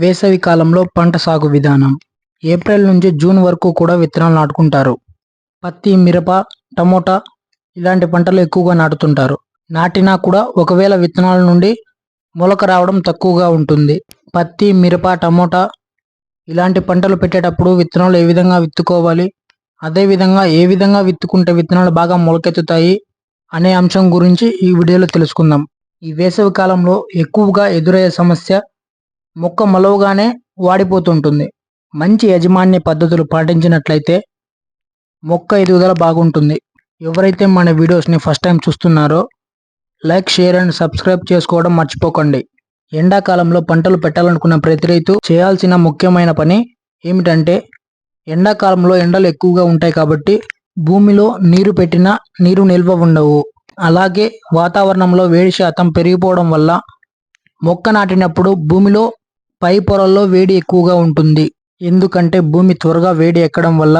వేసవి కాలంలో పంట సాగు విధానం. ఏప్రిల్ నుంచి జూన్ వరకు కూడా విత్తనాలు నాటుకుంటారు. పత్తి మిరప టమోటా ఇలాంటి పంటలు ఎక్కువగా నాటుతుంటారు. నాటినా కూడా ఒకవేళ విత్తనాల నుండి మొలక రావడం తక్కువగా ఉంటుంది. పత్తి మిరప టమోటా ఇలాంటి పంటలు పెట్టేటప్పుడు విత్తనాలు ఏ విధంగా విత్తుకోవాలి? అదే విధంగా ఏ విధంగా విత్తుకుంటే విత్తనాలు బాగా మొలకెత్తుతాయి? అనే అంశం గురించి ఈ వీడియోలో తెలుసుకుందాం. ఈ వేసవి కాలంలో ఎక్కువగా ఎదురయ్యే సమస్య మొక్క మొలవగానే వాడిపోతుంటుంది. మంచి యజమాన్య పద్ధతులు పాటించినట్లయితే మొక్క ఎదుగుదల బాగుంటుంది. ఎవరైతే మన వీడియోస్ని ఫస్ట్ టైం చూస్తున్నారో లైక్ షేర్ అండ్ సబ్స్క్రైబ్ చేసుకోవడం మర్చిపోకండి. ఎండాకాలంలో పంటలు పెట్టాలనుకున్న ప్రతి రైతు చేయాల్సిన ముఖ్యమైన పని ఏమిటంటే ఎండాకాలంలో ఎండలు ఎక్కువగా ఉంటాయి కాబట్టి భూమిలో నీరు పెట్టినా నీరు నిల్వ ఉండవు. అలాగే వాతావరణంలో వేడి శాతం పెరిగిపోవడం వల్ల మొక్క నాటినప్పుడు భూమిలో పై పొరల్లో వేడి ఎక్కువగా ఉంటుంది. ఎందుకంటే భూమి త్వరగా వేడి ఎక్కడం వల్ల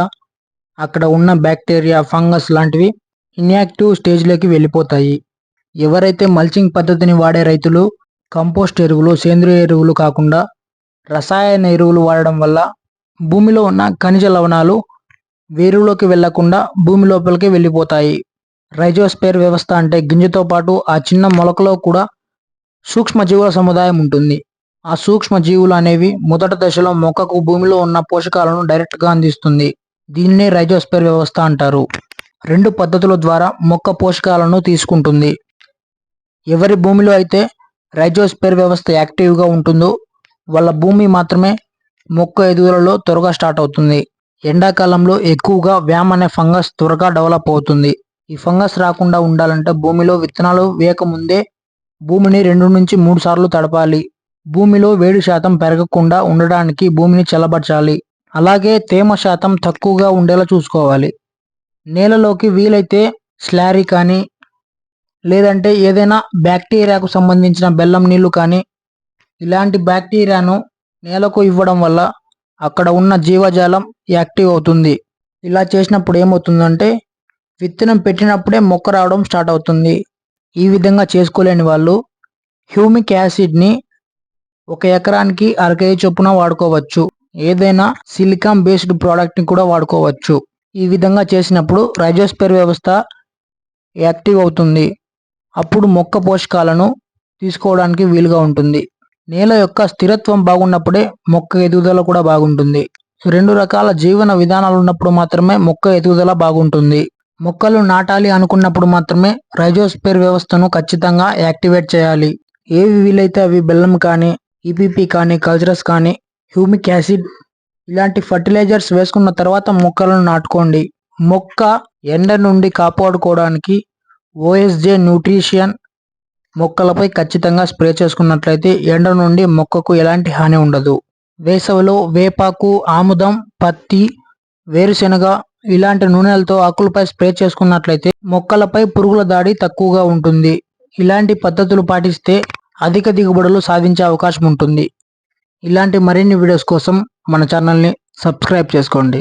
అక్కడ ఉన్న బ్యాక్టీరియా ఫంగస్ లాంటివి ఇన్యాక్టివ్ స్టేజ్లోకి వెళ్ళిపోతాయి. ఎవరైతే మల్చింగ్ పద్ధతిని వాడే రైతులు కంపోస్ట్ ఎరువులు సేంద్రియ ఎరువులు కాకుండా రసాయన ఎరువులు వాడడం వల్ల భూమిలో ఉన్న ఖనిజ లవణాలు వేరులోకి వెళ్ళకుండా భూమి లోపలికి వెళ్ళిపోతాయి. రైజోస్పేర్ వ్యవస్థ అంటే గింజతో పాటు ఆ చిన్న మొలకలో కూడా సూక్ష్మజీవుల సముదాయం ఉంటుంది. ఆ సూక్ష్మ జీవులు అనేవి మొదటి దశలో మొక్కకు భూమిలో ఉన్న పోషకాలను డైరెక్ట్గా అందిస్తుంది. దీనినే రైజోస్పేర్ వ్యవస్థ అంటారు. రెండు పద్ధతుల ద్వారా మొక్క పోషకాలను తీసుకుంటుంది. ఎవరి భూమిలో అయితే రైజోస్పేర్ వ్యవస్థ యాక్టివ్గా ఉంటుందో వాళ్ళ భూమి మాత్రమే మొక్క ఎదుగుదలలో త్వరగా స్టార్ట్ అవుతుంది. ఎండాకాలంలో ఎక్కువగా వ్యామ్ అనే ఫంగస్ త్వరగా డెవలప్ అవుతుంది. ఈ ఫంగస్ రాకుండా ఉండాలంటే భూమిలో విత్తనాలు వేయకముందే భూమిని రెండు నుంచి మూడు సార్లు తడపాలి. భూమిలో వేడి శాతం పెరగకుండా ఉండడానికి భూమిని చల్లబరచాలి. అలాగే తేమ శాతం తక్కువగా ఉండేలా చూసుకోవాలి. నేలలోకి వీలైతే స్లారీ కానీ లేదంటే ఏదైనా బ్యాక్టీరియాకు సంబంధించిన బెల్లం నీళ్ళు కానీ ఇలాంటి బ్యాక్టీరియాను నేలకు ఇవ్వడం వల్ల అక్కడ ఉన్న జీవజాలం యాక్టివ్ అవుతుంది. ఇలా చేసినప్పుడు ఏమవుతుందంటే విత్తనం పెట్టినప్పుడే మొక్క రావడం స్టార్ట్ అవుతుంది. ఈ విధంగా చేసుకోలేని వాళ్ళు హ్యూమిక్ యాసిడ్ని ఒక ఎకరానికి అర కేజీ చొప్పున వాడుకోవచ్చు. ఏదైనా సిలికాన్ బేస్డ్ ప్రోడక్ట్ని కూడా వాడుకోవచ్చు. ఈ విధంగా చేసినప్పుడు రైజోస్పేర్ వ్యవస్థ యాక్టివ్ అవుతుంది. అప్పుడు మొక్క పోషకాలను తీసుకోవడానికి వీలుగా ఉంటుంది. నేల యొక్క స్థిరత్వం బాగున్నప్పుడే మొక్క ఎదుగుదల కూడా బాగుంటుంది. రెండు రకాల జీవన విధానాలు ఉన్నప్పుడు మాత్రమే మొక్క ఎదుగుదల బాగుంటుంది. మొక్కలు నాటాలి అనుకున్నప్పుడు మాత్రమే రైజోస్పేర్ వ్యవస్థను ఖచ్చితంగా యాక్టివేట్ చేయాలి. ఏవి వీలైతే అవి బెల్లం కానీ ఈపీపీ కానీ కల్చరస్ కానీ హ్యూమిక్ యాసిడ్ ఇలాంటి ఫర్టిలైజర్స్ వేసుకున్న తర్వాత మొక్కలను నాటుకోండి. మొక్క ఎండ నుండి కాపాడుకోవడానికి ఓఎస్జే న్యూట్రిషియన్ మొక్కలపై ఖచ్చితంగా స్ప్రే చేసుకున్నట్లయితే ఎండ నుండి మొక్కకు ఎలాంటి హాని ఉండదు. వేసవిలో వేపాకు ఆముదం పత్తి వేరుశెనగ ఇలాంటి నూనెలతో ఆకులపై స్ప్రే చేసుకున్నట్లయితే మొక్కలపై పురుగుల దాడి తక్కువగా ఉంటుంది. ఇలాంటి పద్ధతులు పాటిస్తే అధిక దిగుబడులు సాధించే అవకాశం ఉంటుంది. ఇలాంటి మరిన్ని వీడియోస్ కోసం మన ఛానల్ని సబ్స్క్రైబ్ చేసుకోండి.